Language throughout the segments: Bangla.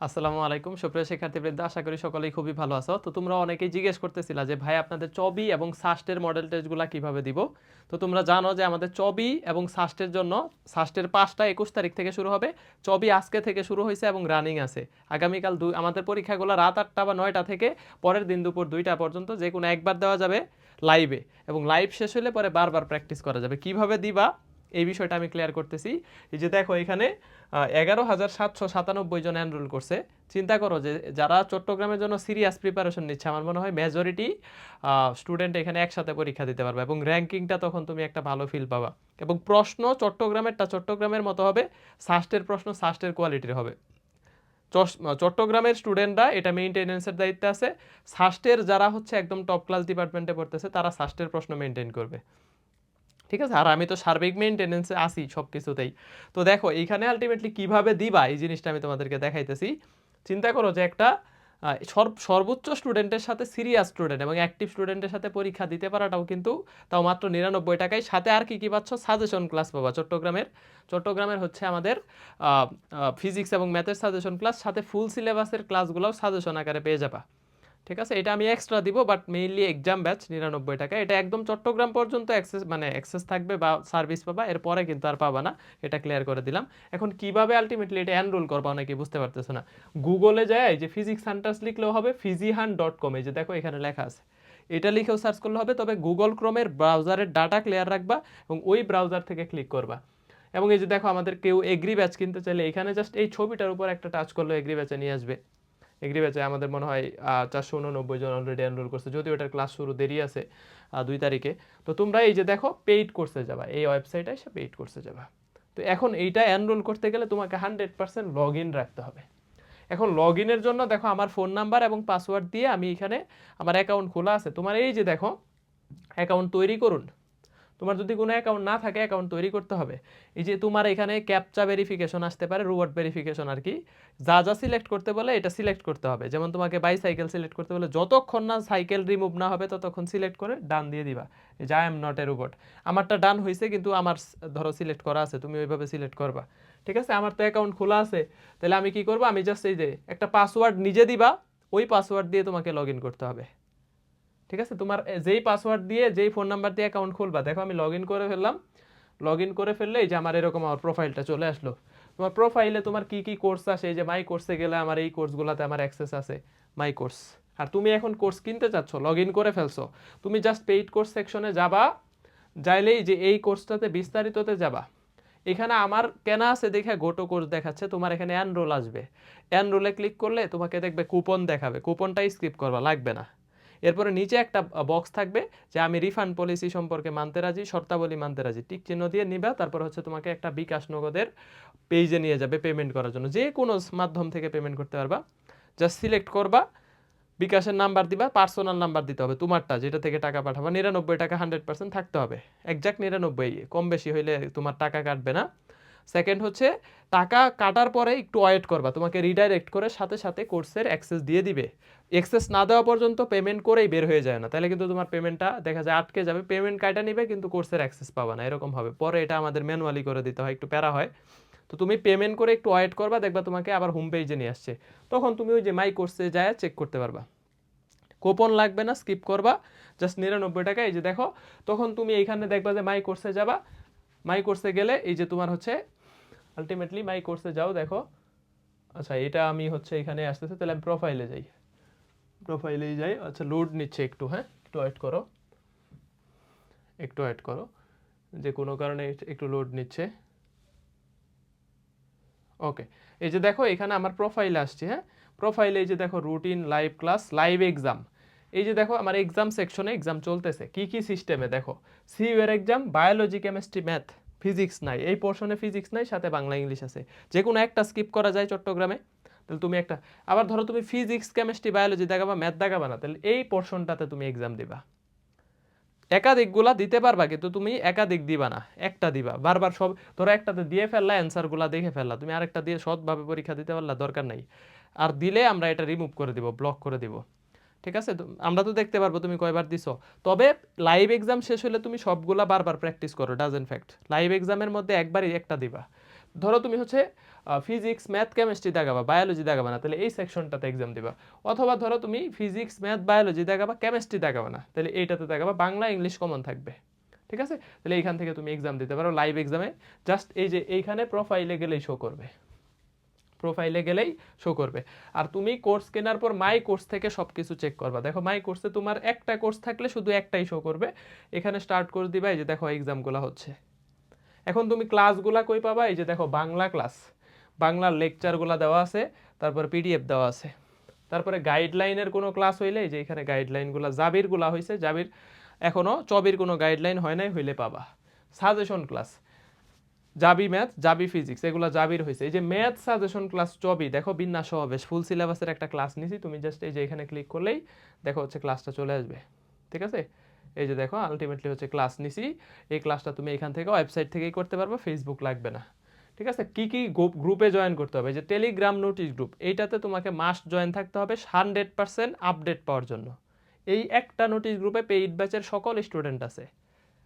আসসালামু আলাইকুম। সুপ্রিয় শিক্ষার্থীবৃন্দ আশা করি সকলেই খুবই ভালো আছো। তো তোমরা অনেকেই জিজ্ঞেস করতেছিলা যে, ভাই, আপনাদের চবি এবং সাস্টের মডেল টেস্টগুলো কীভাবে দিব? তো তোমরা জানো যে, আমাদের চবি এবং সাস্টের জন্য, সাস্টের পাঁচটা একুশ তারিখ থেকে শুরু হবে। চবি আজকে থেকে শুরু হয়েছে এবং রানিং আছে। আগামীকাল দুই, আমাদের পরীক্ষাগুলো রাত আটটা বা নয়টা থেকে পরের দিন দুপুর দুইটা পর্যন্ত যে কোনো একবার দেওয়া যাবে লাইভে এবং লাইভ শেষ হলে পরে বারবার প্র্যাকটিস করা যাবে। কীভাবে দিবা? এই বিষয়টা আমি ক্লিয়ার করতেছি। এই যে দেখো এখানে এগারো হাজার সাতশো সাতানব্বই জন এনরোল করছে। চিন্তা করো যে যারা চট্টগ্রামের জন্য সিরিয়াস প্রিপারেশন নিচ্ছে, আমার মনে হয় মেজরিটি স্টুডেন্ট এখানে একসাথে পরীক্ষা দিতে পারবে এবং র্যাঙ্কিংটা তখন তুমি একটা ভালো ফিল পাবা। এবং প্রশ্ন চট্টগ্রামেরটা চট্টগ্রামের মতো হবে সাস্টের প্রশ্ন সাস্টের কোয়ালিটির হবে। চট্টগ্রামের স্টুডেন্টরা এটা মেইনটেনেন্সের দায়িত্বে আছে। সাস্টের যারা হচ্ছে একদম টপ ক্লাস ডিপার্টমেন্টে পড়তেছে, তারা সাস্টের প্রশ্ন মেনটেন করবে। ঠিক আছে? আর আমি তো সার্বিক মেনটেনেন্সে আসি সব কিছুতেই তো দেখো, এইখানে আলটিমেটলি কীভাবে দিবা? এই জিনিসটা আমি তোমাদেরকে দেখাইতেছি। চিন্তা করো যে একটা সর্বোচ্চ স্টুডেন্টের সাথে সিরিয়াস স্টুডেন্ট এবং অ্যাক্টিভ স্টুডেন্টের সাথে পরীক্ষা দিতে পারাটাও কিন্তু তাও মাত্র নিরানব্বই টাকায়। সাথে আর কি কি পাচ্ছ? সাজেশন ক্লাস পাবা চট্টগ্রামের। চট্টগ্রামের হচ্ছে আমাদের ফিজিক্স এবং ম্যাথের সাজেশন ক্লাস সাথে ফুল সিলেবাসের ক্লাসগুলোও সাজেশন আকারে পেয়ে যাবা। ঠিক আছে? এটা আমি এক্সট্রা দিব বাট মেইনলি এক্সাম ব্যাচ নিরানব্বই টাকা। এটা একদম চট্টগ্রাম পর্যন্ত অ্যাক্সেস মানে অ্যাক্সেস থাকবে বা সার্ভিস পাবা, এরপরে কিন্তু আর পাবা না। এটা ক্লিয়ার করে দিলাম। এখন কীভাবে আলটিমেটলি এটা এনরোল করবা অনেকে বুঝতে পারতেছে না। গুগলে যায় যে ফিজিক্স হান্টার্স লিখলেও হবে ফিজি ফিজিহান ডট কম যে দেখো এখানে লেখা আছে। এটা লিখেও সার্চ করলে হবে, তবে গুগল ক্রোমের ব্রাউজারের ডাটা ক্লিয়ার রাখবা এবং ওই ব্রাউজার থেকে ক্লিক করবা। এবং এই যে দেখো, আমাদের কেউ এগ্রি ব্যাচ কিনতে চাইলে এখানে জাস্ট এই ছবিটার উপর একটা টাচ করলে এগ্রি ব্যাচে নিয়ে আসবে। এগ্রি ব্যাচে আমাদের মনে হয় চারশো উননব্বই জন অলরেডি এনরোল করছে, যদিও এটার ক্লাস শুরু দেরি আছে দুই তারিখে। তো তোমরা এই যে দেখো পেইড কোর্সে যাবা, এই ওয়েবসাইটে এসে পেইড কোর্সে যাবা। তো এখন এইটা এনরোল করতে গেলে তোমাকে হান্ড্রেড পার্সেন্ট লগ ইন রাখতে হবে। এখন লগ ইনের জন্য দেখো, আমার ফোন নাম্বার এবং পাসওয়ার্ড দিয়ে আমি এখানে আমার অ্যাকাউন্ট খোলা আছে। তোমার এই যে দেখো অ্যাকাউন্ট তৈরি করুন। তোমার যদি কোনো অ্যাকাউন্ট না থাকে অ্যাকাউন্ট তৈরি করতে হবে। এই যে তোমার এখানে ক্যাপচা ভেরিফিকেশন আসতে পারে রোবট ভেরিফিকেশন আর কি। যা যা সিলেক্ট করতে বলে, এটা সিলেক্ট করতে হবে। যেমন তোমাকে বাইসাইকেল সিলেক্ট করতে বলে, যতক্ষণ না সাইকেল রিমুভ না হবে, ততক্ষণ সিলেক্ট করে ডান দিয়ে দিবা। যে I am not a robot আমারটা ডান হয়েছে কিন্তু আমার ধরো সিলেক্ট করা আছে, তুমি ওইভাবে সিলেক্ট করবা। ঠিক আছে? আমার তো অ্যাকাউন্ট খোলা আছে। তাহলে আমি কি করব? আমি জাস্ট এই যে একটা পাসওয়ার্ড নিজে দিবা, ওই পাসওয়ার্ড দিয়ে তোমাকে লগ করতে হবে। ঠিক আছে? তোমার যেই পাসওয়ার্ড দিয়ে, যেই ফোন নাম্বার দিয়ে অ্যাকাউন্ট খুলবা, দেখো আমি লগ করে ফেললাম। লগ করে ফেললে এই যে আমার এরকম আমার প্রোফাইলটা চলে আসলো। তোমার প্রোফাইলে তোমার কি কি কোর্স আসে? এই যে মাই কোর্সে গেলে আমার এই কোর্সগুলোতে আমার অ্যাক্সেস আছে মাই কোর্স আর তুমি এখন কোর্স কিনতে চাচ্ছ লগ করে ফেলছো, তুমি জাস্ট পেইড কোর্স সেকশনে যাবা, যাইলেই যে এই কোর্সটাতে বিস্তারিততে যাবা। এখানে আমার কেনা আছে দেখে গোটো কোর্স দেখাচ্ছে, তোমার এখানে এনরোল আসবে। এনরোলে ক্লিক করলে তোমাকে দেখবে কুপন দেখাবে। কুপনটাই স্কিপ করবা, লাগবে না। এরপরে নিচে একটা বক্স থাকবে যে আমি রিফান্ড পলিসি সম্পর্কে মানতে রাজি, শর্তাবলী মানতে রাজি। টিক চিহ্ন দিয়ে নিবা, তারপর হচ্ছে তোমাকে একটা বিকাশ নগদের পেজে নিয়ে যাবে পেমেন্ট করার জন্য। যে কোনো মাধ্যম থেকে পেমেন্ট করতে পারবা। জাস্ট সিলেক্ট করবা, বিকাশের নাম্বার দিবা পার্সোনাল নাম্বার দিতে হবে তোমারটা, যেটা থেকে টাকা পাঠাবা। নিরানব্বই টাকা হান্ড্রেড পার্সেন্ট থাকতে হবে। একজাক্ট নিরানব্বই, কম বেশি হইলে তোমার টাকা কাটবে না। সেকেন্ড হচ্ছে, টাকা কাটার পরে একটু ওয়েট করবা। তোমাকে রিডাইরেক্ট করে সাথে সাথে কোর্সের অ্যাক্সেস দিয়ে দিবে। অ্যাক্সেস না দেওয়া পর্যন্ত পেমেন্ট করেই বের হয়ে যায় না। তাহলে কিন্তু তোমার পেমেন্টটা দেখা যায় আটকে যাবে। পেমেন্ট কাটা নিবে, কিন্তু কোর্সের অ্যাক্সেস পাবা না। এরকম হবে। পরে এটা আমাদের ম্যানুয়ালি করে দিতে হয়, একটু প্যারা হয়। তো তুমি পেমেন্ট করে একটু ওয়েট করবা, দেখবা তোমাকে আবার হোম পেজে নিয়ে আসছে। তখন তুমি ওই যে মাই কোর্সে যায় চেক করতে পারবা। কুপন লাগবে না স্কিপ করবা। জাস্ট নিরানব্বই টাকা, এই যে দেখো। তখন তুমি এইখানে দেখবা যে মাই কোর্সে যাবা। মাই কোর্সে গেলে এই যে তোমার হচ্ছে আলটিমেটলি মাই কোর্সে যাও, দেখো। আচ্ছা এটা আমি হচ্ছে এখানে আসতেছে, তাহলে আমি প্রোফাইলে যাই। প্রোফাইলেই যাই আচ্ছা লোড নিচ্ছে একটু হ্যাঁ? একটু ওয়েট করো। একটু ওয়েট করো। যে কোনো কারণে একটু লোড নিচ্ছে। ওকে এই যে দেখো, এখানে আমার প্রোফাইল আসছে হ্যাঁ? প্রোফাইলে এই যে দেখো routine live class live exam এই যে দেখো, আমার এক্সাম সেকশনে এক্সাম চলতেছে। কি কি সিস্টেমে দেখো? সিইউ এর exam biology chemistry math physics নাই, এই পোর্শনে ফিজিক্স নাই, সাথে বাংলা, ইংলিশ আছে। যে কোনো একটা স্কিপ করা যায় চট্টগ্রামে। তাহলে তুমি একটা, আবার ধরো তুমি ফিজিক্স কেমিস্ট্রি বায়োলজি দেখাবা ম্যাথ দেখাবা না, তাহলে এই পোর্শনটাতে তুমি এক্সাম দিবা। একাধিকগুলা দিতে পারবা, কিন্তু তুমি একাধিক দিবা না, একটা দিবা। বারবার সব, ধরো একটাতে দিয়ে ফেললা অ্যান্সারগুলা দেখে ফেললা, তুমি আরেকটা দিয়ে সৎভাবে পরীক্ষা দিতে পারলা, দরকার নাই। আর দিলে আমরা এটা রিমুভ করে দিব ব্লক করে দিব। ঠিক আছে? আমরা তো দেখতে পারব তুমি কয়বার দিছো। তবে লাইভ এক্সাম শেষ হলে তুমি সবগুলা বারবার প্র্যাকটিস করো ডাজেন ফ্যাক্ট লাইভ এক্সামের মধ্যে একবারই একটা দিবা। ধরো তুমি হচ্ছে ফিজিক্স ম্যাথ কেমিস্ট্রি দেখাবা বায়োলজি দেখাবা না, তাহলে এই সেকশনটাতে এক্সাম দিবা। অথবা ধরো তুমি ফিজিক্স ম্যাথ বায়োলজি দেখাবা কেমিস্ট্রি দেখাবা না, তাহলে এইটাতে দেখাবা, বাংলা ইংলিশ কমন থাকবে। ঠিক আছে? তাহলে এইখান থেকে তুমি এক্সাম দিতে পারো লাইভ এক্সামে জাস্ট এই যে এইখানে প্রোফাইলে গেলেই শো করবে। প্রোফাইলে গেলেই শো করবে। আর তুমি কোর্স কেনার পর মাই কোর্স থেকে সব কিছু চেক করবা। দেখো মাই কোর্সে তোমার একটা কোর্স থাকলে শুধু একটাই শো করবে। এখানে স্টার্ট করে দিবা, এই যে দেখো এক্সামগুলো হচ্ছে। এখন তুমি ক্লাসগুলা কই পাবা? এই যে দেখো, বাংলা ক্লাস বাংলার লেকচারগুলো দেওয়া আছে, তারপর পিডিএফ দেওয়া আছে। তারপরে গাইডলাইনের কোনো ক্লাস হইলে যে এখানে গাইডলাইনগুলো জাবিরগুলা হয়েছে জাবির এখনও চবির কোনো গাইডলাইন হয় নাই, হইলে পাবা। সাজেশন ক্লাস জাবি ম্যাথ, জাবি ফিজিক্স, এগুলো জাবির হয়েছে এই যে ম্যাথ সাজেশন ক্লাস চবি দেখো বিন্যাস সমাবেশ, ফুল সিলেবাসের একটা ক্লাস নিছি, তুমি জাস্ট এই যে এখানে ক্লিক করলেই দেখো হচ্ছে ক্লাসটা চলে আসবে। ঠিক আছে? এই যে দেখো আলটিমেটলি হচ্ছে ক্লাস নিছি, এই ক্লাসটা তুমি এখান থেকে ওয়েবসাইট থেকেই করতে পারবে ফেসবুক লাগবে না। ঠিক আছে? কি কি গ্রুপে জয়েন করতে হবে? যে টেলিগ্রাম নোটিশ গ্রুপ এইটাতে তোমাকে মাস্ট জয়েন থাকতে হবে হান্ড্রেড পার্সেন্ট আপডেট পাওয়ার জন্য। এই একটা নোটিশ গ্রুপে পেইড ব্যাচের সকল স্টুডেন্ট আছে।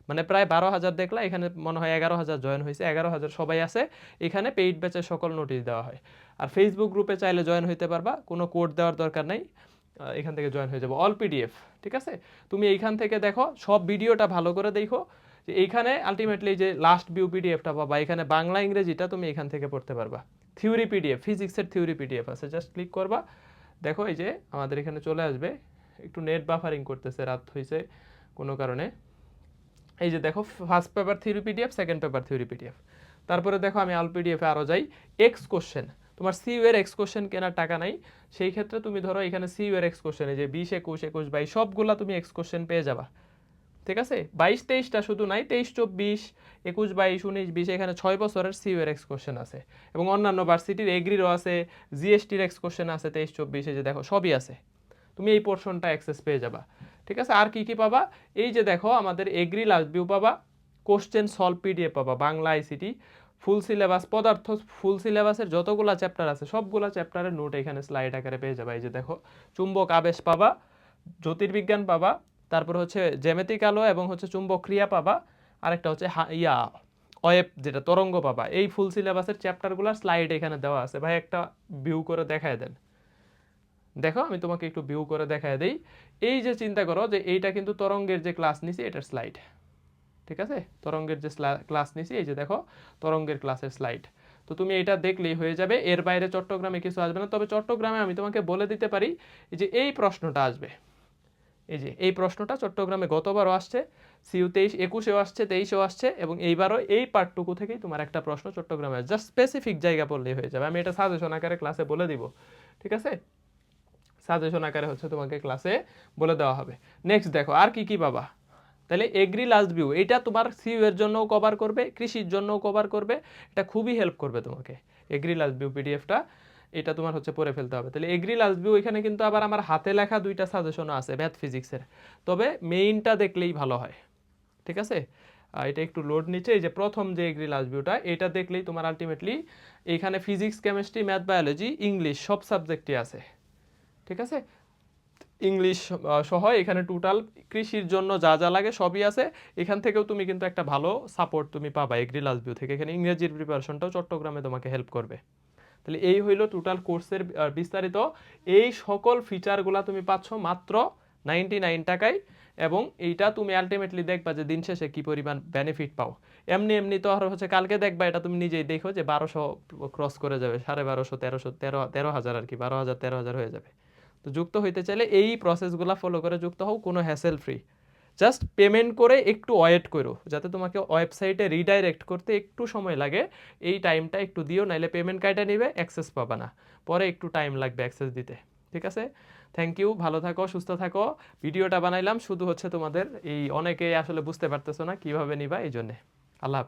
মানে প্রায় বারো হাজার দেখলা, এখানে মনে হয় এগারো হাজার জয়েন হয়েছে, এগারো হাজার সবাই আছে। এখানে পেইড ব্যাচের সকল নোটিশ দেওয়া হয়। আর ফেসবুক গ্রুপে চাইলে জয়েন হইতে পারবা, কোনো কোড দেওয়ার দরকার নাই। এখান থেকে জয়েন হয়ে যাব অল পিডিএফ ঠিক আছে? তুমি এইখান থেকে দেখো, সব ভিডিওটা ভালো করে দেখো। যে এইখানে আলটিমেটলি যে লাস্ট ভিউ পিডিএফটা পাবা, এখানে বাংলা, ইংরেজিটা তুমি এখান থেকে পড়তে পারবা। থিওরি পিডিএফ ফিজিক্সের থিওরি পিডিএফ আছে জাস্ট ক্লিক করবা। দেখো এই যে আমাদের এখানে চলে আসবে, একটু নেট বাফারিং করতেছে, রাত হয়েছে কোনো কারণে। এই যে দেখো first paper theory PDF second paper theory PDF তারপরে দেখো আমি আল পিডিএফে আরও যাই। এক্স কোশ্চেন তোমার সিউ এর এক্স কোশ্চেন কেনার টাকা নাই। সেই ক্ষেত্রে তুমি ধরো এখানে সিউ এর এক্স কোশ্চেন যে বিশ, একুশ একুশ, বাইশ, সবগুলা তুমি এক্স কোশ্চেন পেয়ে যাবা। ঠিক আছে? বাইশ, তেইশটা শুধু নাই, তেইশ, চব্বিশ, একুশ, বাইশ, উনিশ, বিশ, এখানে ছয় বছরের সিউ এর এক্স কোশ্চেন আছে। এবং অন্যান্য ভার্সিটির এগ্রিরও আছে জিএসটির এক্স কোশ্চেন আছে, তেইশ, চব্বিশ যে দেখো, সবই আছে। তুমি এই পোর্শনটা অ্যাক্সেস পেয়ে যাবা। ঠিক আছে? আর কি কি পাবা? এই যে দেখো, আমাদের এগ্রি লাস্ট ভিউ পাবা কোশ্চেন সলভ পিডিএফ পাবা, বাংলা আইসিটি ফুল সিলেবাস পদার্থ ফুল সিলেবাসের যতগুলা চ্যাপ্টার আছে, সবগুলা চ্যাপ্টারের নোট এখানে স্লাইড আকারে পেয়ে যাবে। এই যে দেখো, চুম্বক আবেশ পাবা, জ্যোতির্বিজ্ঞান পাবা, তারপর হচ্ছে জ্যামিতিক আলো এবং হচ্ছে চুম্বক ক্রিয়া পাবা, আরেকটা হচ্ছে ইয়া, ওয়েব যেটা, তরঙ্গ পাবা। এই ফুল সিলেবাসের চ্যাপ্টারগুলোর স্লাইড এখানে দেওয়া আছে। ভাই, একটা ভিউ করে দেখায় দেন। দেখো, আমি তোমাকে একটু ভিউ করে দেখায় দেই। এই যে চিন্তা করো যে এইটা কিন্তু তরঙ্গের যে ক্লাস নিছি, এটার স্লাইড ঠিক আছে? তরঙ্গের যে ক্লাস নিছি, এই যে দেখো, তরঙ্গের ক্লাসের স্লাইড তো তুমি এটা দেখলেই হয়ে যাবে। এর বাইরে চট্টগ্রামে কিছু আসবে না। তবে চট্টগ্রামে আমি তোমাকে বলে দিতে পারি যে এই প্রশ্নটা আসবে। এই যে এই প্রশ্নটা চট্টগ্রামে গতবারও আসছে সিউ তেইশ, একুশেও আসছে, তেইশেও আসছে এবং এইবারও এই পার্টটুকু থেকেই তোমার একটা প্রশ্ন চট্টগ্রামে জাস্ট স্পেসিফিক জায়গা পড়লেই হয়ে যাবে। আমি এটা সাজেশন আকারে ক্লাসে বলে দিব। ঠিক আছে? সাজেশন আকারে হচ্ছে তোমাকে ক্লাসে বলে দেওয়া হবে। নেক্সট দেখো, আর কি কি পাবা? তাহলে এগ্রি লাস্ট ভিউ এটা তোমার সিউ এর জন্যও কভার করবে, কৃষির জন্যও কভার করবে, এটা খুবই হেল্প করবে তোমাকে। এগ্রি লাস্ট ভিউ পিডিএফটা এটা তোমার হচ্ছে পড়ে ফেলতে হবে। তাহলে এগ্রি লাস্ট ভিউ এখানে কিন্তু আবার আমার হাতে লেখা দুইটা সাজেশনও আছে ম্যাথ ফিজিক্সের তবে মেইনটা দেখলেই ভালো হয়। ঠিক আছে? এটা একটু লোড নিচ্ছে, এই যে প্রথম যে এগ্রি লাস্ট ভিউটা এটা দেখলেই তোমার আলটিমেটলি এখানে physics chemistry math biology English সব সাবজেক্টই আছে। ঠিক আছে? ইংলিশ সহ এখানে টোটাল কৃষির জন্য যা যা লাগে সবই আছে। এখান থেকেও তুমি কিন্তু একটা ভালো সাপোর্ট তুমি পাবা এগ্রি লাস্ট ভিউ থেকে। এখানে ইংরেজির প্রিপারেশনটাও চট্টগ্রামে তোমাকে হেল্প করবে। তাহলে এই হইল টোটাল কোর্সের বিস্তারিত। এই সকল ফিচারগুলা তুমি পাচ্ছ মাত্র নাইনটি নাইন টাকায় এবং এইটা তুমি আলটিমেটলি দেখবা যে দিন শেষে কি পরিমাণ বেনিফিট পাও। এমনি এমনি তো আর হচ্ছে কালকে দেখবা, এটা তুমি নিজেই দেখো যে বারোশো ক্রস করে যাবে, সাড়ে বারোশো, তেরোশো, তেরো তেরো হাজার আর কি, বারো হাজার, তেরো হাজার হয়ে যাবে। তো যুক্ত হইতে চাইলে এই প্রসেসগুলো ফলো করে যুক্ত হও, কোনো হ্যাসেল ফ্রি জাস্ট পেমেন্ট করে একটু ওয়েট করো, যাতে তোমাকে ওয়েবসাইটে রিডাইরেক্ট করতে একটু সময় লাগে। এই টাইমটা একটু দিও, নাইলে পেমেন্ট কার্ডে নিবে অ্যাক্সেস পাবা না। পরে একটু টাইম লাগবে অ্যাক্সেস দিতে, ঠিক আছে? থ্যাংক ইউ ভালো থাকো, সুস্থ থাকো। ভিডিওটা বানাইলাম, শুধু হচ্ছে তোমাদের এই অনেকে আসলে বুঝতে পারতেছো না কীভাবে নিবা, এই জন্যে। আল্লাহ হাফেজ।